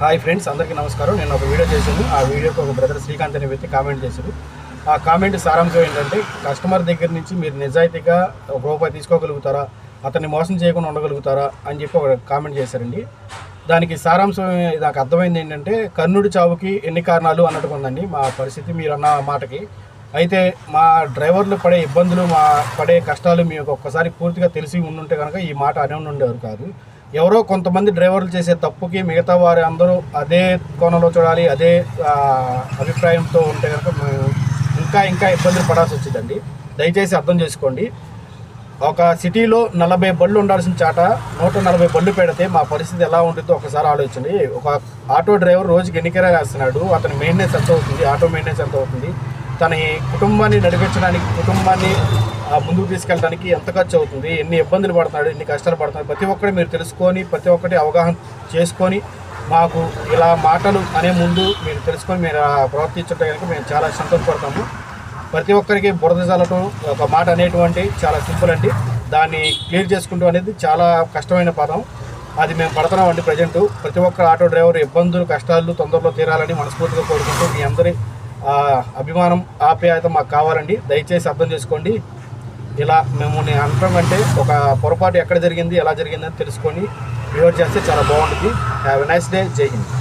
Hi friends అందరికీ నమస్కారం. నేను ఒక వీడియో చేశాను. ఆ వీడియోకి ఒక బ్రదర్ శ్రీకాంత్ అనే వ్యక్తి కామెంట్ చేశారు. ఆ కామెంట్ సారాంశం ఏంటంటే కస్టమర్ దగ్గర నుంచి మీరు నిజాయితీగా ఒక రూపాయి తీసుకోగలుగుతారా? అతన్ని మోసం చేయకుండా ఉండగలుగుతారా? అని చెప్పి ఒక కామెంట్ చేశారండి. దానికి సారాంశం నాకు అర్థమైంది ఏంటంటే కర్ణుడి చావుకి ఎన్ని కారణాలు అన్నట్టుగా ఉందండి మా పరిస్థితి మీరు అన్న మాటకి. అయితే మా డ్రైవర్లు పడే ఇబ్బందులు మా పడే కష్టాలు మీకు ఒక్కసారి పూర్తిగా తెలిసి ఉండుంటే కనుక ఈ మాట అనే ఉండేవారు కాదు. ఎవరో కొంతమంది డ్రైవర్లు చేసే తప్పుకి మిగతా వారి అందరూ అదే కోణంలో చూడాలి అదే అభిప్రాయంతో ఉంటే కనుక ఇంకా ఇంకా ఇబ్బందులు పడాల్సి వచ్చిందండి. దయచేసి అర్థం చేసుకోండి. ఒక సిటీలో నలభై బళ్ళు ఉండాల్సిన చాట నూట నలభై బళ్ళు పెడితే మా పరిస్థితి ఎలా ఉంటుందో ఒకసారి ఆలోచించండి. ఒక ఆటో డ్రైవర్ రోజుకి ఎన్ని కిరాయి వేస్తున్నాడు అతని మెయింటెనెన్స్ ఎంత అవుతుంది ఆటో మెయింటెనెన్స్ ఎంత అవుతుంది తన కుటుంబాన్ని నడిపించడానికి కుటుంబాన్ని ముందుకు తీసుకెళ్ళడానికి ఎంత ఖర్చు అవుతుంది ఎన్ని ఇబ్బందులు పడుతున్నాడు ఎన్ని కష్టాలు పడుతున్నాడు ప్రతి ఒక్కటి మీరు తెలుసుకొని ప్రతి ఒక్కటి అవగాహన చేసుకొని మాకు ఇలా మాటలు అనే ముందు మీరు తెలుసుకొని మీరు ఆ కనుక మేము చాలా సంతోషపడతాము. ప్రతి ఒక్కరికి బురద చల్లటం ఒక మాట అనేటువంటి చాలా సింపుల్ అండి. దాన్ని క్లియర్ చేసుకుంటూ అనేది చాలా కష్టమైన పదం అది మేము పడుతున్నాం అండి ప్రజెంట్. ప్రతి ఒక్క ఆటో డ్రైవర్ ఇబ్బందులు కష్టాలు తొందరలో తీరాలని మనస్ఫూర్తిగా కోరుకుంటూ మీ అందరి అభిమానం ఆప్యాయత మాకు కావాలండి. దయచేసి అర్థం చేసుకోండి. ఇలా మేము నేను అనటం అంటే ఒక పొరపాటు ఎక్కడ జరిగింది ఎలా జరిగిందని తెలుసుకొని వివర్ చేస్తే చాలా బాగుంటుంది. హ్యావ్ ఎ నైస్ డే జై హింద్.